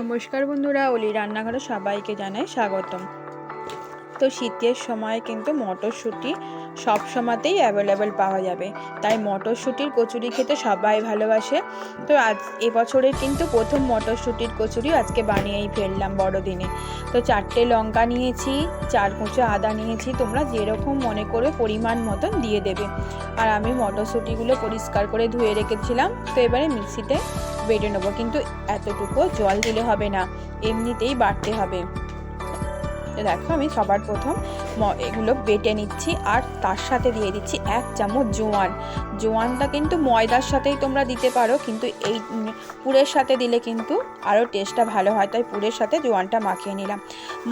নমস্কার বন্ধুরা, অলি রান্নাঘরে সবাইকে জানাই স্বাগতম। তো শীতের সময় কিন্তু মটরশুঁটি সব সময়তেই অ্যাভেলেবেল পাওয়া যাবে। তাই মটরশুঁটির কচুরি খেতে সবাই ভালোবাসে। তো আজ এবছরের কিন্তু প্রথম মটরশুঁটির কচুরি আজকে বানিয়েই ফেললাম বড়দিনে। তো চারটে লঙ্কা নিয়েছি, চার কুচো আদা নিয়েছি, তোমরা যেরকম মনে করে পরিমাণ মতন দিয়ে দেবে। আর আমি মটরশুঁটিগুলো পরিষ্কার করে ধুয়ে রেখেছিলাম, তো এবারে মিক্সিতে বেটে নেব কিন্তু এতটুকু জল দিলে হবে না এমনিতেই বাড়তে হবে। দেখো, আমি সবার প্রথম এগুলো বেটে নিচ্ছি আর তার সাথে দিয়ে দিচ্ছি এক চামচ জোয়ান। জোয়ানটা কিন্তু ময়দার সাথেই তোমরা দিতে পারো, কিন্তু এই পুরের সাথে দিলে কিন্তু আরও টেস্টটা ভালো হয়। তাই পুরের সাথে জোয়ানটা মাখিয়ে নিলাম।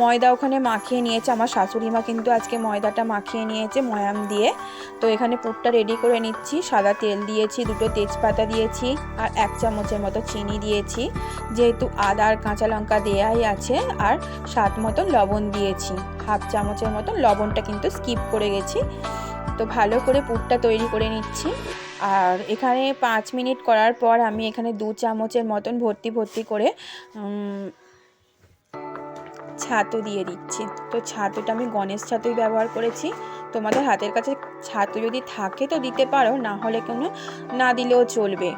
ময়দা ওখানে মাখিয়ে নিয়েছে, আমার শাশুড়ি মা কিন্তু আজকে ময়দাটা মাখিয়ে নিয়েছে ময়াম দিয়ে। তো এখানে পুরটা রেডি করে নিচ্ছি, সাদা তেল দিয়েছি, দুটো তেজপাতা দিয়েছি আর এক চামচের মতো চিনি দিয়েছি। যেহেতু আদা আর কাঁচা লঙ্কা দেওয়াই আছে, আর স্বাদ মতো লবণ দিয়েছি। হাফ চামচের মতন লবণটা কিন্তু স্কিপ করে গেছি। তো ভালো করে পুরটা তৈরি করে নিচ্ছি। আর এখানে পাঁচ মিনিট করার পর আমি এখানে দু চামচের মতন ভর্তি ভর্তি করে ছাতু দিয়ে দিচ্ছি। তো ছাতুটা আমি গণেশ ছাতুই ব্যবহার করেছি। তোমাদের হাতের কাছে ছাতু যদি থাকে তো দিতে পারো, না হলে কোনো না দিলেও চলবে।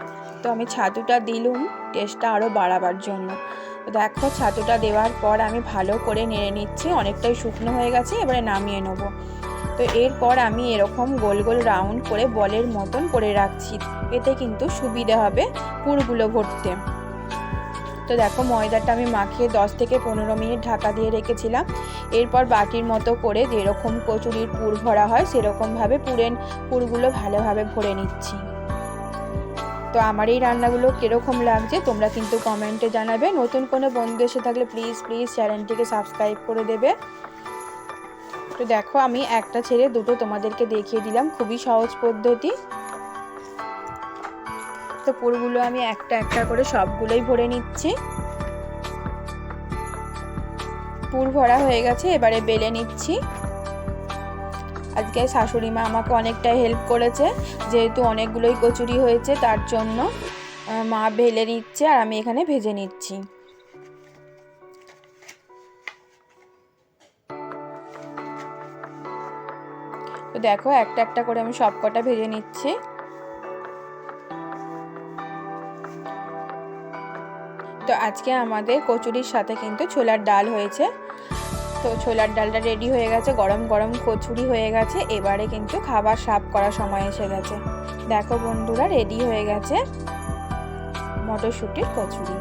তো আমি ছাতুটা দিলুম টেস্টটা আরও বাড়াবার জন্য। দেখো, ছাতুটা দেওয়ার পর আমি ভালো করে নেড়ে নিচ্ছি, অনেকটাই শুকনো হয়ে গেছে, এবারে নামিয়ে নেব। তো এরপর আমি এরকম গোল গোল রাউন্ড করে বলের মতন করে রাখছি, এতে কিন্তু সুবিধা হবে পুরগুলো ভরতে। তো দেখো, ময়দাটা আমি মাখিয়ে দশ থেকে পনেরো মিনিট ঢাকা দিয়ে রেখেছিলাম। এরপর বাটির মতো করে যেরকম কচুরির পুর ভরা হয়, সেরকমভাবে পুরেন পুরগুলো ভালোভাবে ভরে নিচ্ছি। তো আমার এই রান্নাগুলো কীরকম লাগছে, তোমরা কিন্তু কমেন্টে জানাবে। নতুন কোনো বন্ধু এসে থাকলে প্লিজ প্লিজ চ্যানেলটিকে সাবস্ক্রাইব করে দেবে। তো দেখো, আমি একটা ছেড়ে দুটো তোমাদেরকে দেখিয়ে দিলাম, খুবই সহজ পদ্ধতি। তো পুরগুলো আমি একটা একটা করে সবগুলোই ভরে নিচ্ছি। পুর ভরা হয়ে গেছে, এবারে বেলে নিচ্ছি। আজকে শাশুড়ি মা আমাকে অনেকটা হেল্প করেছে, যেহেতু অনেকগুলোই কচুরি হয়েছে, তার জন্য মা ভেলে নিচ্ছে আর আমি এখানে ভেজে নিচ্ছি। তো দেখো, একটা একটা করে আমি সব কটা ভেজে নিচ্ছি। তো আজকে আমাদের কচুরির সাথে কিন্তু ছোলার ডাল হয়েছে। তো ছোলার ডালটা রেডি হয়ে গেছে, গরম গরম কচুরি হয়ে গেছে। এবারে কিন্তু খাবার সাফ করার সময় এসে গেছে। দেখো বন্ধুরা রেডি হয়ে গেছে মটরশুঁটির কচুরি।